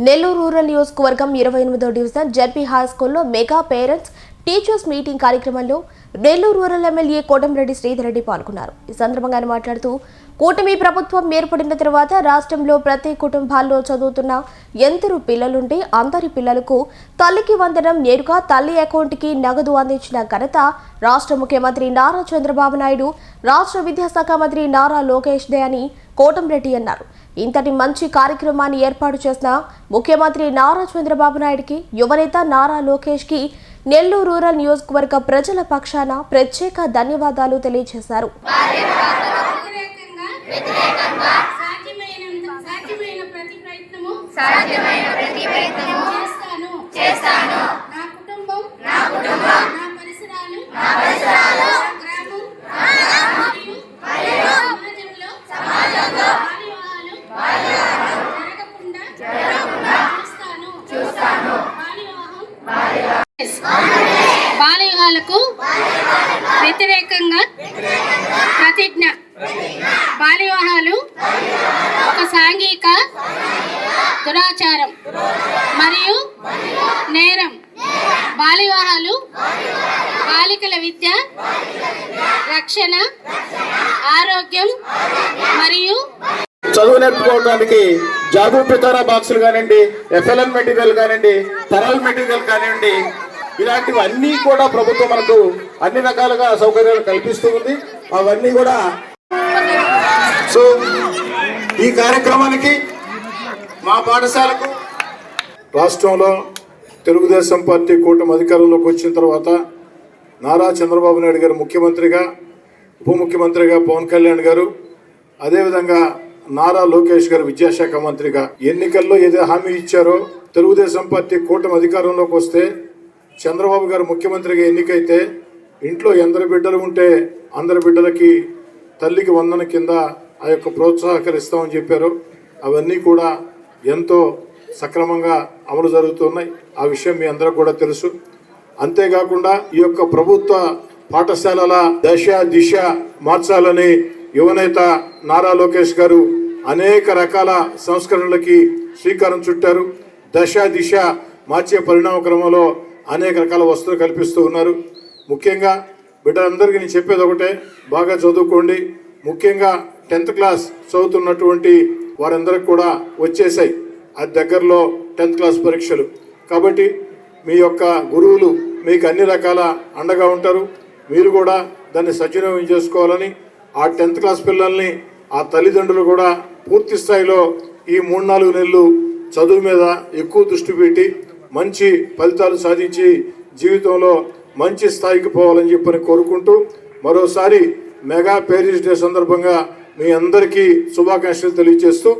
Nellore rural నియోజకవర్గం ఇరవై ఎనిమిదో డివిజన్ జెడ్పీ హై స్కూల్లో మెగా పేరెంట్స్ టీచర్స్ మీటింగ్ కార్యక్రమంలో నెల్లూరు రూరల్ ఎమ్మెల్యే కోటంరెడ్డి శ్రీధర్ రెడ్డి పాల్గొన్నారు. ఈ సందర్భంగా ఆయన మాట్లాడుతూ కూటమి ప్రభుత్వం ఏర్పడిన తర్వాత రాష్ట్రంలో ప్రతి కుటుంబాల్లో చదువుతున్న ఎందరు పిల్లలుంటే అందరి పిల్లలకు తల్లికి వందనం నేరుగా తల్లి అకౌంట్కి నగదు అందించిన ఘనత రాష్ట్ర ముఖ్యమంత్రి నారా చంద్రబాబు నాయుడు రాష్ట్ర విద్యాశాఖ మంత్రి నారా లోకేష్ దే అని కోటంరెడ్డి అన్నారు. ఇంతటి మంచి కార్యక్రమాన్ని ఏర్పాటు చేసిన ముఖ్యమంత్రి నారా చంద్రబాబు నాయుడుకి యువనేత నారా లోకేష్కి నెల్లూరు రూరల్ నియోజకవర్గ ప్రజల పక్షాన ప్రత్యేక ధన్యవాదాలు తెలియజేశారు. సాధ్యమైన ప్రతి ప్రయత్నము వ్యతిరేకంగా ప్రతిజ్ఞ. బాల్యవాహాలు ఒక సాంఘిక దురాచారం మరియు నేరం. బాల్యవాహాలు బాలికల విద్య రక్షణ ఆరోగ్యం మరియు చదువు నేర్చుకోవడానికి జాబు పితారా బాక్సులు కానివ్వండి ఎఫ్ఎల్ఎన్ మెటీరియల్ కానివ్వండి థరల్ మెటీరియల్ కానివ్వండి ఇలాంటివన్నీ కూడా ప్రభుత్వం మనకు అన్ని రకాలుగా సౌకర్యాలు కల్పిస్తూ ఉంది. అవన్నీ కూడా సో ఈ కార్యక్రమానికి మా పాఠశాలకు రాష్ట్రంలో తెలుగుదేశం పార్టీ కూటమి అధికారంలోకి వచ్చిన తర్వాత నారా చంద్రబాబు నాయుడు గారు ముఖ్యమంత్రిగా ఉప ముఖ్యమంత్రిగా పవన్ కళ్యాణ్ గారు అదేవిధంగా నారా లోకేష్ గారు విద్యాశాఖ మంత్రిగా ఎన్నికల్లో ఏదో హామీ ఇచ్చారో తెలుగుదేశం పార్టీ కూటమి అధికారంలోకి వస్తే చంద్రబాబు గారు ముఖ్యమంత్రిగా ఎన్నికైతే ఇంట్లో ఎందరి బిడ్డలు ఉంటే అందరి బిడ్డలకి తల్లికి వందన కింద ఆ యొక్క ప్రోత్సాహకరిస్తామని చెప్పారు. అవన్నీ కూడా ఎంతో సక్రమంగా అమలు జరుగుతున్నాయి. ఆ విషయం మీ అందరూ కూడా తెలుసు. అంతేకాకుండా ఈ యొక్క ప్రభుత్వ పాఠశాలల దశ దిశ మార్చాలని యువనేత నారా లోకేష్ గారు అనేక రకాల సంస్కరణలకి శ్రీకారం చుట్టారు. దశ దిశ మార్చే పరిణామ క్రమంలో అనేక రకాల వస్తువులు కల్పిస్తూ ఉన్నారు. ముఖ్యంగా బిడ్డలందరికీ నేను చెప్పేది ఒకటే బాగా చదువుకోండి. ముఖ్యంగా టెన్త్ క్లాస్ చదువుతున్నటువంటి వారందరికి కూడా వచ్చేసాయి. అది దగ్గరలో టెన్త్ క్లాస్ పరీక్షలు. కాబట్టి మీ యొక్క గురువులు మీకు అన్ని రకాల అండగా ఉంటారు. మీరు కూడా దాన్ని సద్వినియోగం చేసుకోవాలని ఆ టెన్త్ క్లాస్ పిల్లల్ని ఆ తల్లిదండ్రులు కూడా పూర్తి స్థాయిలో ఈ మూడు నాలుగు నెలలు చదువు మీద ఎక్కువ దృష్టి పెట్టి మంచి ఫలితాలు సాధించి జీవితంలో మంచి స్థాయికి పోవాలని చెప్పని కోరుకుంటూ మరోసారి మెగా పేరెంట్స్ డే సందర్భంగా మీ అందరికీ శుభాకాంక్షలు తెలియజేస్తూ